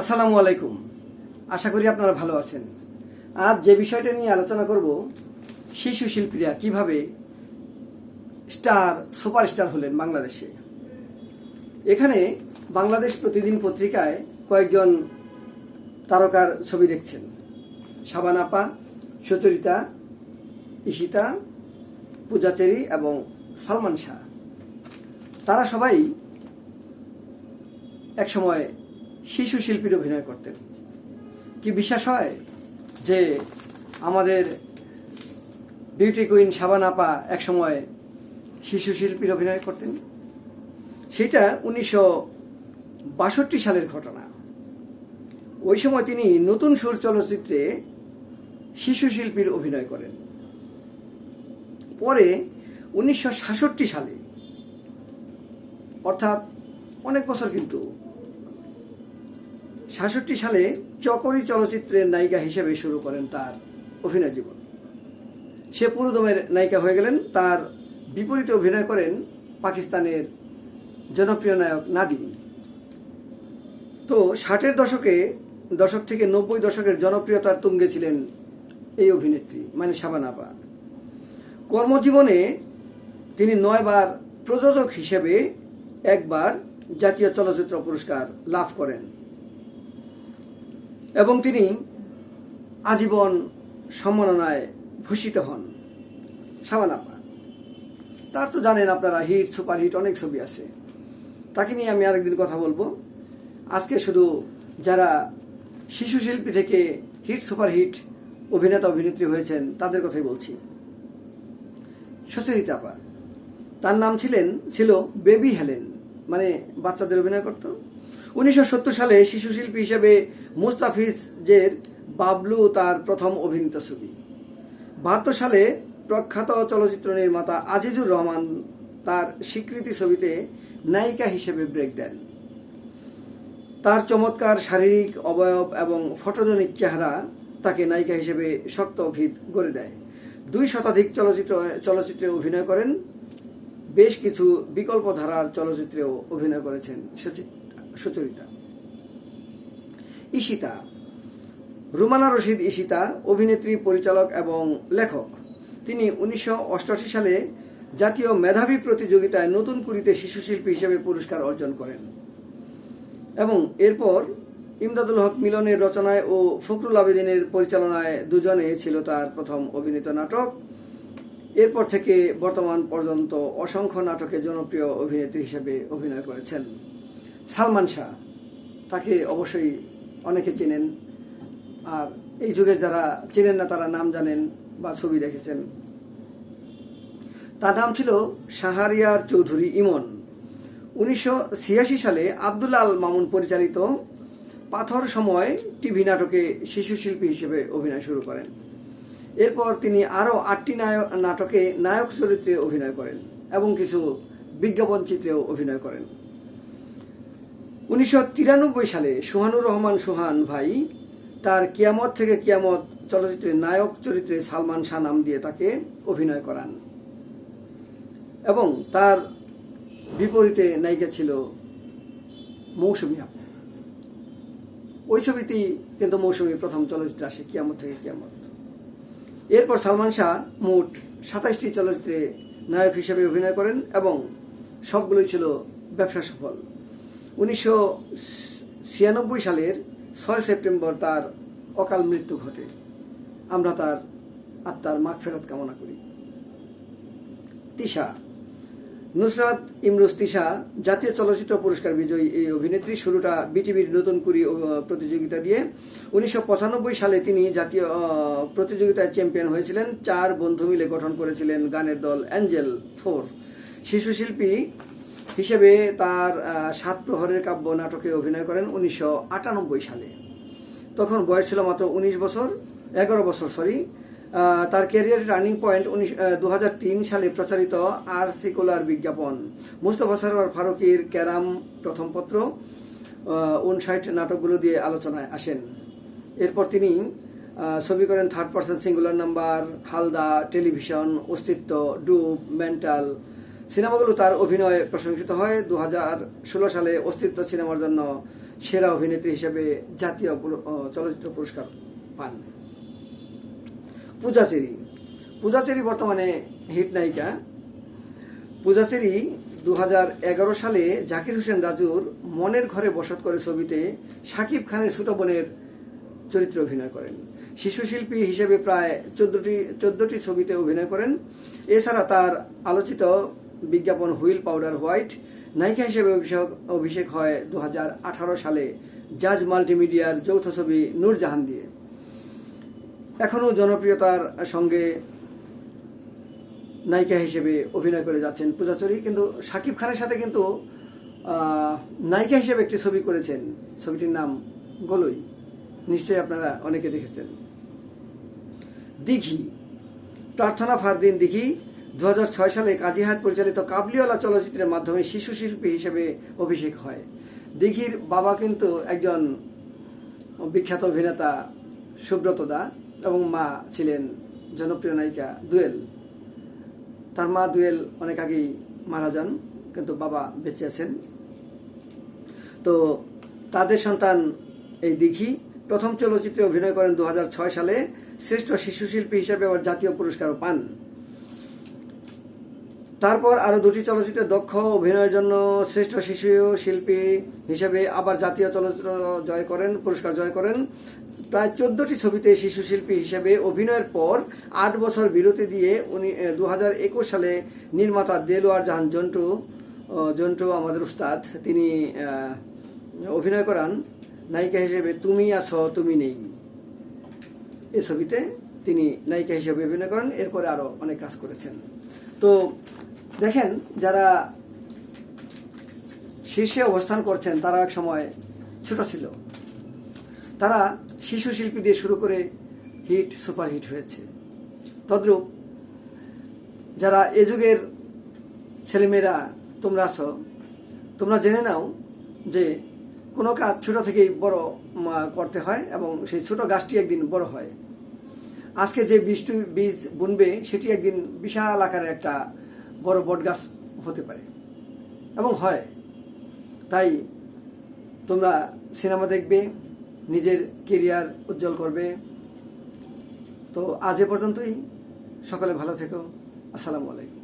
আসসালামু আলাইকুম। আশা করি আপনারা ভালো আছেন। আজ যে বিষয়টা নিয়ে আলোচনা করব, শিশু শিল্পীরা কীভাবে স্টার, সুপারস্টার হলেন বাংলাদেশে। এখানে বাংলাদেশ প্রতিদিন পত্রিকায় কয়েকজন তারকার ছবি দেখছেন। সাবান আপা, সুচরিতা, ঈশিতা পূজাচেরি এবং সালমান শাহ। তারা সবাই একসময় শিশু শিল্পীর অভিনয় করতেন। কি বিশ্বাস হয় যে আমাদের বিউটি কুইন সাবান আপা একসময় শিশু শিল্পীর অভিনয় করতেন? সেটা উনিশশো বাষট্টি সালের ঘটনা। ওই সময় তিনি নতুন সুর চলচ্চিত্রে শিশু শিল্পীর অভিনয় করেন। পরে উনিশশো সাতষট্টি সালে, অর্থাৎ অনেক বছর কিন্তু সাতষট্টি সালে চকরি চলচ্চিত্রের নায়িকা হিসেবে শুরু করেন তার অভিনয় জীবন। সে পুরোদমের নায়িকা হয়ে গেলেন। তার বিপরীতে অভিনয় করেন পাকিস্তানের জনপ্রিয় নায়ক নাদিম। তো ষাটের দশকে, দশক থেকে নব্বই দশকের জনপ্রিয়তার তুঙ্গে ছিলেন এই অভিনেত্রী মানে শাবানাপা কর্মজীবনে তিনি নয়বার প্রযোজক হিসেবে একবার জাতীয় চলচ্চিত্র পুরস্কার লাভ করেন। এবং তিনি আজীবন সম্মাননায় ভূষিত হন। সাবানাপা তার তো জানেন আপনারা, হিট, সুপার হিট, অনেক ছবি আছে। তাকে নিয়ে আমি আরেকদিন কথা বলব। আজকে শুধু যারা শিশু শিল্পী থেকে হিট, সুপার হিট অভিনেতা, অভিনেত্রী হয়েছেন, তাদের কথাই বলছি। সুচরিতা আপা, তার নাম ছিলেন, ছিল বেবি হেলেন মানে বাচ্চাদের অভিনয় করত উনিশশো সত্তর সালে শিশু শিল্পী হিসেবে মুস্তাফিজের বাবলু তার প্রথম অভিনীত ছবি। বাহাত্তর সালে প্রখ্যাত চলচ্চিত্র নির্মাতা আজিজুর রহমান তার স্বীকৃতি ছবিতে নায়িকা হিসেবে ব্রেক দেন। তার চমৎকার শারীরিক অবয়ব এবং ফটোজনিক চেহারা তাকে নায়িকা হিসেবে শক্ত ভিত গড়ে দেয়। দুই শতাধিক চলচ্চিত্র, চলচ্চিত্রে অভিনয় করেন। বেশ কিছু বিকল্প ধারার চলচ্চিত্রেও অভিনয় করেছেন সুচি- সুচরিতা। ঈশিতা। রুমানা রশিদ ইশিতা অভিনেত্রী, পরিচালক এবং লেখক। তিনি উনিশশো সালে জাতীয় মেধাবী প্রতিযোগিতায় নতুন কুড়িতে শিশু শিল্পী হিসেবে পুরস্কার অর্জন করেন। এবং এরপর ইমদাদুল হক মিলনের রচনায় ও ফখরুল আবেদিনের পরিচালনায় দুজনে ছিল তার প্রথম অভিনীত নাটক। এরপর থেকে বর্তমান পর্যন্ত অসংখ্য নাটকে জনপ্রিয় অভিনেত্রী হিসেবে অভিনয় করেছেন। সালমান শাহ, তাকে অবশ্যই অনেকে চেনেন। আর এই যুগে যারা চেনেন না, তারা নাম জানেন বা ছবি দেখেছেন। তার নাম ছিল শাহরিয়ার চৌধুরী ইমন। উনিশশো ছিয়াশি সালে আবদুল্লা আল মামুন পরিচালিত পাথর সময় টিভি নাটকে শিশু শিল্পী হিসেবে অভিনয় শুরু করেন। এরপর তিনি আরও আটটি নায়ক নাটকে নায়ক চরিত্রে অভিনয় করেন এবং কিছু বিজ্ঞাপন চিত্রেও অভিনয় করেন। উনিশশো তিরানব্বই সালে সোহানুর রহমান সোহান ভাই তার কিয়ামত থেকে কিয়ামত চলচ্চিত্রের নায়ক চরিত্রে সালমান শাহ নাম দিয়ে তাকে অভিনয় করান। এবং তার বিপরীতে নায়িকা ছিল মৌসুমী আপু। ওই ছবিতেই কিন্তু মৌসুমী প্রথম চলচ্চিত্রে আসে কিয়ামত থেকে কিয়ামত। এরপর সালমান শাহ মোট সাতাশটি চলচ্চিত্রে নায়ক হিসেবে অভিনয় করেন এবং সবগুলোই ছিল ব্যবসা সফল। উনিশশো ছিয়ানব্বই সালের ছয় সেপ্টেম্বর তার অকাল মৃত্যু ঘটে। আমরা তার আত্মার মাগ ফেরত কামনা করি। তিশা, নুসরাত ইমরুজ তিশা, জাতীয় চলচ্চিত্র পুরস্কার বিজয়ী এই অভিনেত্রী। শুরুটা বিটিভির নতুন কুড়ি প্রতিযোগিতা দিয়ে। উনিশশো পঁচানব্বই সালে তিনি জাতীয় প্রতিযোগিতায় চ্যাম্পিয়ন হয়েছিলেন। চার বন্ধু মিলে গঠন করেছিলেন গানের দল অ্যাঞ্জেল ফোর। শিশু শিল্পী হিসেবে তার সাত প্রহরের কাব্য নাটকে অভিনয় করেন উনিশশো আটানব্বই সালে। তখন বয়স ছিল মাত্র উনিশ বছর, এগারো বছর সরি তার ক্যারিয়ারের রানিং পয়েন্ট উনিশ দু সালে প্রচারিত আর সিকুলার বিজ্ঞাপন। মুস্তফা সরোয়ার ফারুকির ক্যারাম প্রথম পত্র উনষাট নাটকগুলো দিয়ে আলোচনায় আসেন। এরপর তিনি ছবি করেন থার্ড পার্সন সিঙ্গুলার নাম্বার হালদা টেলিভিশন, অস্তিত্ব, ডুব মেন্টাল সিনেমাগুলো তার অভিনয়ে প্রশংসিত হয়। দু ষোলো সালে অস্তিত্ব সিনেমার জন্য সেরা অভিনেত্রী হিসেবে জাতীয় চলচ্চিত্র পুরস্কার পান। পূজাচেরি পূজাচেরি বর্তমানে হিট নায়িকা। পূজাচেরি দু সালে জাকির হোসেন রাজুর মনের ঘরে বসত করে ছবিতে শাকিব খানের ছোট বোনের চরিত্রে অভিনয় করেন। শিশু শিল্পী হিসেবে প্রায় চোদ্দটি চোদ্দটি ছবিতে অভিনয় করেন। এছাড়া তার আলোচিত বিজ্ঞাপন হুইল পাউডার হোয়াইট, নায়িকা হিসেবে অভিষেক অভিষেক হয় দু সালে। জাজ মাল্টিমিডিয়ার যৌথ ছবি নূরজাহান দিয়ে। এখনও জনপ্রিয়তার সঙ্গে নায়িকা হিসেবে অভিনয় করে যাচ্ছেন পূজাচরী কিন্তু শাকিব খানের সাথে কিন্তু নায়িকা হিসেবে একটি ছবি করেছেন। ছবিটির নাম গোলই। নিশ্চয়ই আপনারা অনেকে দেখেছেন। দিঘি। প্রার্থনা ফারদিন দিঘি। দু হাজার ছয় সালে কাজী হায়াত পরিচালিত কাবলিওয়ালা চলচ্চিত্রের মাধ্যমে শিশু শিল্পী হিসেবে অভিষেক হয়। দিঘির বাবা কিন্তু একজন বিখ্যাত অভিনেতা সুব্রত দা এবং মা ছিলেন জনপ্রিয় নায়িকা দুয়েল। তার মা দুয়েল অনেক আগেই মারা যান, কিন্তু বাবা বেঁচে আছেন। তো তাদের সন্তান এই দিঘি। প্রথম চলচ্চিত্রে অভিনয় করেন দু হাজার ছয় সালে শ্রেষ্ঠ শিশু শিল্পী হিসেবে জাতীয় পুরস্কারও পান। তারপর আরও দুটি চলচ্চিত্রে দক্ষ অভিনয়ের জন্য শ্রেষ্ঠ শিশু শিল্পী হিসেবে আবার জাতীয় চলচ্চিত্র জয় করেন, পুরস্কার জয় করেন। প্রায় চোদ্দটি ছবিতে শিশু শিল্পী হিসেবে অভিনয়ের পর আট বছর বিরতি দিয়ে উনি দু হাজার একুশ সালে নির্মাতা দেলোয়ার জাহান জন্টু জন্টু আমাদের উস্তাদ, তিনি অভিনয় করান নায়িকা হিসেবে তুমি আছো, তুমি নেই। এ ছবিতে তিনি নায়িকা হিসেবে অভিনয় করেন, এরপরে আরও অনেক কাজ করেছেন। তো দেখেন, যারা শীর্ষে অবস্থান করছেন তারা এক সময় ছোট ছিল। তারা শিশু শিল্পী দিয়ে শুরু করে হিট, সুপার হিট হয়েছে। তদ্রূপ যারা এ যুগের ছেলেমেয়েরা, তোমরা আছো, তোমরা জেনে নাও যে কোনো কাজ ছোট থেকেই বড় করতে হয় এবং সেই ছোট গাছটি একদিন বড় হয়। আজকে যে বীজটি বীজ বুনবে, সেটি একদিন বিশাল আকারের একটা বড় বট গাছ হতে পারে। এবং হয়। তাই তোমরা সিনেমা দেখবে, নিজের কেরিয়ার উজ্জ্বল করবে। তো আজ এ পর্যন্তই। সকালে ভালো থেকো। আসসালামু আলাইকুম।